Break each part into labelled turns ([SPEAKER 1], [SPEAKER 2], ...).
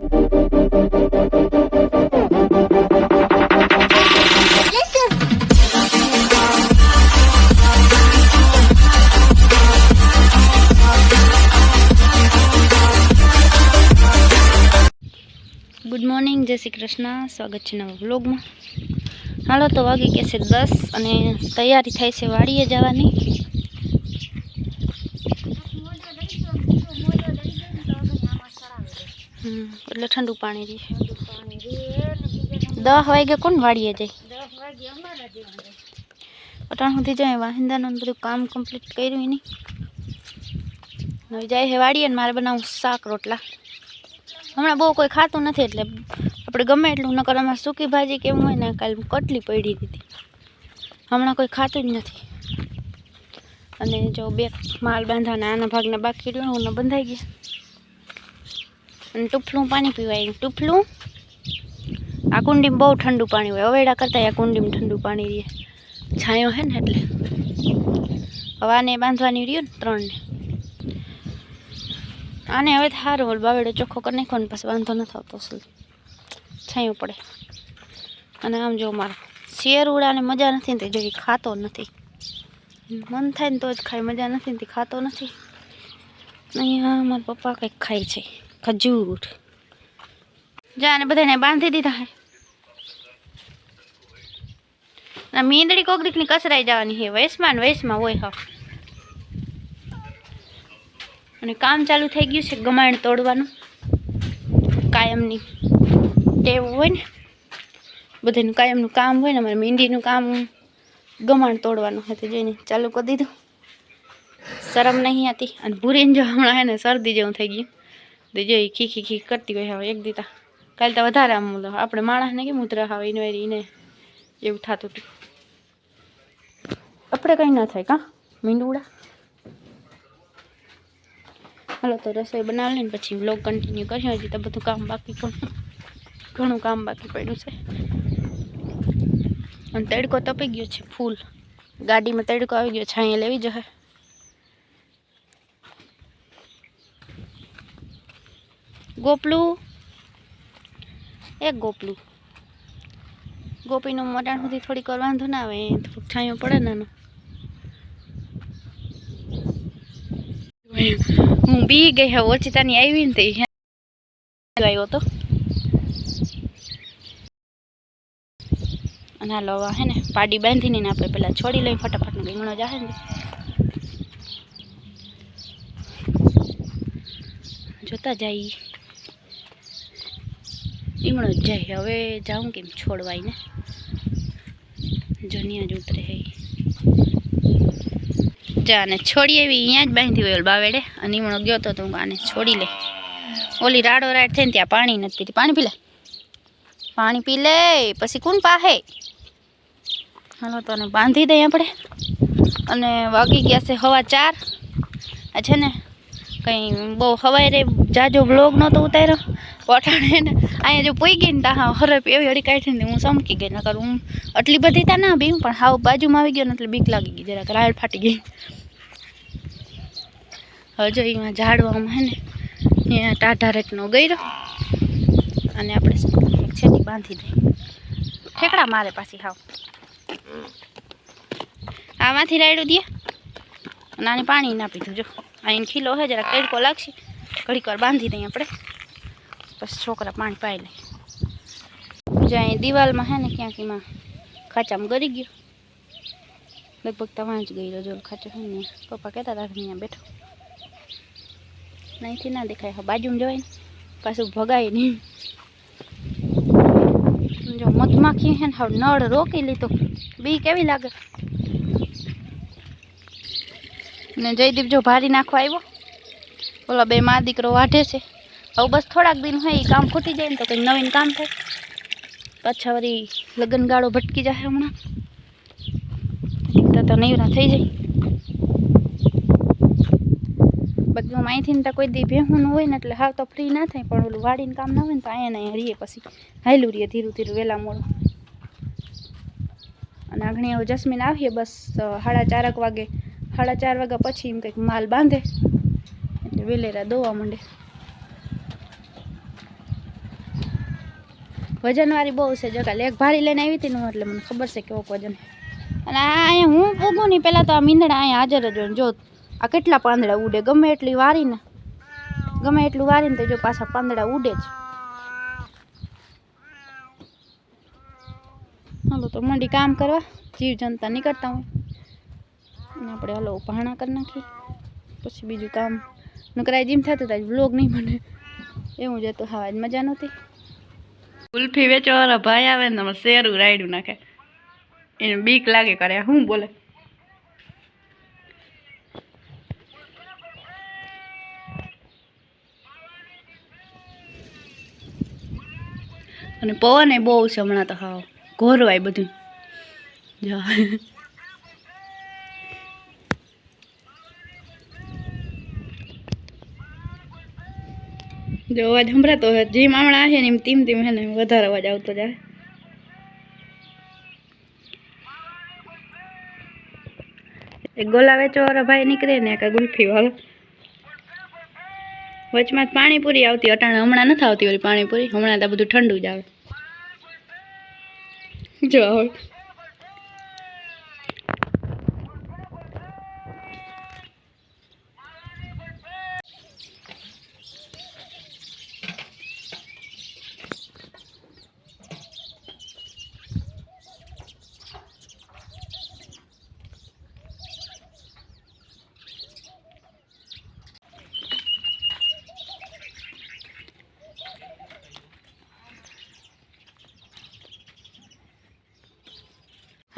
[SPEAKER 1] Good morning જય શ્રી કૃષ્ણ. સ્વાગત છે નવા વ્લોગમાં. હાલો તો વાગી ગયા છે દસ અને તૈયારી થાય છે વાડીએ જવાની. એટલે ઠંડુ પાણી રહે. દસ વાગે કોણ વાળીએ જાય? અટાણ સુધી જાય વાહિંદાનું બધું કામ કમ્પ્લીટ કર્યું નહીં. હવે જાય હે વાળીએ ને મારે બનાવું શાક રોટલા. હમણાં બહુ કોઈ ખાતું નથી એટલે આપણે ગમે એટલું નકર અમારે સૂકી ભાજી કેવું હોય ને કાલ કટલી પડી દીધી હમણાં કોઈ ખાતું જ નથી. અને જો બે માલ બાંધવાના આના ભાગના બાકી રહ્યો ને બંધાઈ ગયા. અને ટૂફલું પાણી પીવાય. ટૂફલું? આ કુંડીમાં બહુ ઠંડુ પાણી હોય. અવેડા કરતાં આ કુંડીમાં ઠંડુ પાણી રહે. છાંયો હે ને એટલે. હવે આને બાંધવાની રહ્યું ને ત્રણને. આને હવે સારું ઓલ બાવેડો ચોખ્ખો કરી નાખો ને પછી વાંધો નથી આવતો અસલ. છાંયું પડે. અને આમ જો મારો શેર ઉડાને મજા નથી ને તે જો ખાતો નથી. મન થાય ને તો જ ખાય, મજા નથી ને તે ખાતો નથી. અહીંયા મારા પપ્પા કંઈક ખાય છે. ખજૂર. જા ને બધાને બાંધી દીધા હે. ના મીંદડી કોક દીકની કસરાઈ જવાની છે વયસમાં ને વયસમાં હોય હા. અને કામ ચાલુ થઈ ગયું છે ગમાણ તોડવાનું. કાયમની ટેવ હોય ને, બધાનું કાયમનું કામ હોય ને, અમારે મીંડીનું કામ ગમાણ તોડવાનું હતું જોઈને ચાલુ કરી દીધું. શરમ નહીં હતી અને ભૂરીને જો હમણાં હે ને શરદી જેવું થઈ ગયું. જો ખીખી ખી ખી કરતી હોય હવે એક દીતા કાલે તો વધારે આમ આપણે માણસને કેમ ઉતરા આવે એને એને એવું થતું હતું આપણે કંઈ ના થાય કાં? મીંડુડા. હાલો તો રસોઈ બનાવી લઈને પછી વ્લોગ કન્ટિન્યુ કરીએ. હજી તો બધું કામ બાકી પણ ઘણું કામ બાકી પડ્યું છે. અને તડકો તપી ગયો છે, ફૂલ. ગાડીમાં તડકો આવી ગયો છે અહીંયા લેવી જશે ગોપલું. એક ગોપલું. ગોપીનું મટાણ સુધી વાર વાંધો ના આવે થોડુંક છાંયો પડે ને એનો હું બી ગઈ હવે ઓચિતાની આવી ને તે આવ્યો તો. અને હાલો હે ને પાડી બાંધીને આપણે પેલા છોડી લઈ, ફટાફટ ને રીંગણો જાહે ને. જોતા જઈએ. રીંગણો જ જાય હવે જાઉં કેમ છોડવાયને જનિયા જ ઉતરે હે. જા ને છોડી એવી અહીંયા જ બાંધી હોય બાવેડે. અને ઈમણો ગયો તો તો આને છોડી લે. ઓલી રાડો રાડ થઈને ત્યાં પાણી નથી પીતી પાણી પી લે. પાણી પી લે, પછી કોણ પાહે? હાલો તો બાંધી દઈએ આપણે. અને વાગી ગયા છે હવા ચાર. આ છે ને, કંઈ બહુ હવાય રે જાજો વ્લોગ નહોતો ઉતાર્યો. પઠાણે અહીંયા જો પોઈ ગઈ ને તા હા હરપ એવી અડી કાઢી ને હું સમકી ગઈ, નકર હું આટલી બધી ત્યાં ના બી પણ હાવ બાજુમાં આવી ગયો ને એટલે બીક લાગી ગઈ, જરાક રાડ ફાટી ગઈ. હવે જો એમાં ઝાડવામાં હે ને, અહીંયા ટાઢા રેટનો ગયો અને આપણે છે બાંધી દઈએ. ઠેકડા મારે પાછી હાવ. આમાંથી રાયડું દે નાની પાણી ના પીધું, જો. અહીં ખીલો હે જરા કડકો લાગશે. ઘડીક વાર બાંધી દઈએ આપણે. પછી છોકરા પાણી પાઈ લે. જ્યાં દિવાલમાં હે ને ક્યાંક એમાં ખાચામાં ગરી ગયો. લગભગ તમારે જ ગઈ જો ખાચો હે ને પપ્પા કહેતા હતા અહીંયા બેઠો. અહીંથી ના દેખાય હા બાજુમાં જવાય ને. પાછું ભગાય નહીં. જો મધમાખી હે ને, હવે નળ રોકી લીધો. બી કેવી લાગે? ને જયદીપ જો ભારી નાખવા આવ્યો. ઓલા બે મા દીકરો વાઢે છે. હવે બસ થોડાક દિન હોય એ કામ ખૂટી જાય ને તો કંઈક નવીન કામ થાય. પાછા વળી લગ્ન ગાળો ભટકી જાય હમણાં. તો તો નૈવરા થઈ જાય. બધું અહીંથી ને તો કોઈ દી ભેહું હોય ને એટલે હાવ તો ફ્રી ના થાય, પણ ઓલું વાડીને કામ ના હોય ને તો અહીંયા અહીંયા રહીએ પછી. હાયલું રહીએ ધીરું ધીરું વહેલા મોડું. અને આગણી હવે જસ્મીન આવીએ બસ સાડા ચારક વાગે. સાડા ચાર વાગ્યા પછી એમ કંઈક માલ બાંધે. એટલે વેલેરા દોવા માંડે. વજનવાળી બહુ છે. જો કાલે એક ભારી લઈને આવી હતી ને એટલે મને ખબર છે કેવો વજન. અને આ અહીંયા હું પૂગું નહીં. પહેલાં તો આ મીંદડા અહીંયા હાજર જ હોય જો, આ કેટલા પાંદડા ઉડે? ગમે એટલી વારીને ગમે એટલું વારીને તો જો પાછા પાંદડા ઉડે જ. હાલો, તો મંડી કામ કરવા. જીવ જનતા નીકળતા હોય. અને આપણે હાલો ભાણા કરી નાખી પછી બીજું કામ. નકરાય જીમ થતું હતા બ્લોગ નહીં બને. એવું જ હતું. હા મજા નહોતી. કુલ્ફી વેચવાવાળા ભાઈ આવે ને તમે શેરું રાયડું નાખે. એને બીક લાગે કરે શું બોલે? અને પવન એ બહુ છે હમણાં તો હાવ. ઘોરવાય બધું. જા. જો અવાજ સંભળાતો હોય જેમ હમણાં આવે ને એમ તેમ તેમ હે ને વધારે અવાજ આવતો જાય. એક ગોલા વેચવાવાળા ભાઈ નીકળે ને એક ગુલ્ફી વાળો. વચમાં પાણીપુરી આવતી, અટાણે હમણાં નથી આવતી ઓલી પાણીપુરી, હમણાં તો બધું ઠંડુ જ આવે. જો હવે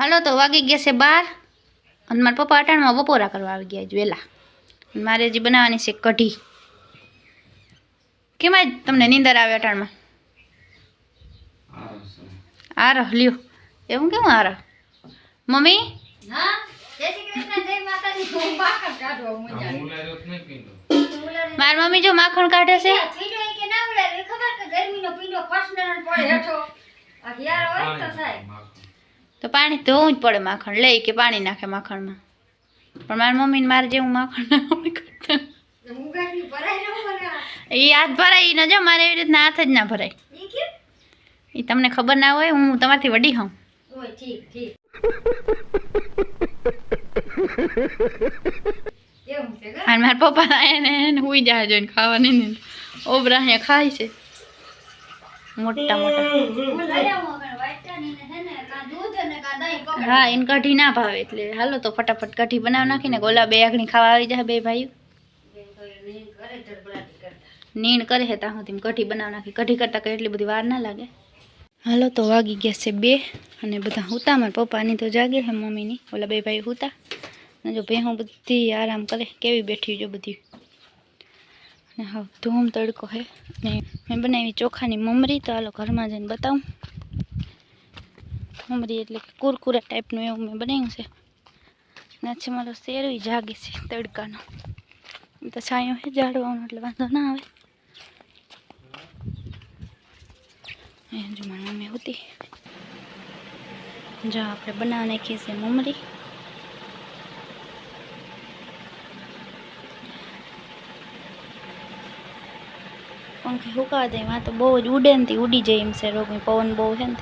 [SPEAKER 1] હાલો તો વાગી ગયા છે બાર. અને મારા પપ્પા અટાણમાં બપોરા કરવા આવી ગયા છે વહેલા મારે હજી બનાવવાની છે કઢી. કેમાં આજ તમને નીંદર આવે અટાણમાં? આર લ્યો. એવું કેમ આર મમ્મી? મારી મમ્મી જો માખણ કાઢે છે? તો પાણી ધોવું જ પડે માખણ. લઈ કે પાણી નાખે માખણમાં. પણ મારી મમ્મીને મારે જેવું માખણ ના હોય કરતા. એ હાથ ભરાય ન જો મારે એવી રીતના હાથ જ ના ભરાય. એ તમને ખબર ના હોય હું તમારથી વડી હોઉં. અને મારા પપ્પા એને એને હુઈ જાય જોઈને ખાવાની ને. ઓબરા અહીંયા ખાય છે. મોટા મોટા. હા, એને કઢી ના ભાવે એટલે હાલો તો ફટાફટ કઢી બનાવી નાખીને ગોલા બે આગણી ખાવા આવી જાય બે ભાઈઓ. નીણ કરે છે ત્યાં સુધી કઢી બનાવી નાખી. કઢી કરતાં કઈ એટલી બધી વાર ના લાગે. હાલો તો વાગી ગયા છે બે અને બધા હુતા. મારા પપ્પાની તો જાગે છે મમ્મીની. ઓલા બે ભાઈ હુતા. અને જો ભેહું બધી આરામ કરે. કેવી બેઠી જો બધી. અને હા ધૂમ તડકો છે ને મેં બનાવી ચોખાની મમરી. તો હાલો ઘરમાં જઈને બતાવું. મમરી એટલે કે કુરકુરા ટાઈપનું એવું મેં બનાવ્યું છે. ના છે મારો શેર જાગે છે તડકાનો. તો છાંયો છે ઝાડવાનો એટલે વાંધો ના આવે. જો મારી મમ્મી હતી. જો આપણે બનાવી નાખીએ છીએ મમરી. પંખી સુકા દે, એમાં તો બહુ જ ઉડે ને ઉડી જાય એમ છે રોગ, પવન બહુ છે ને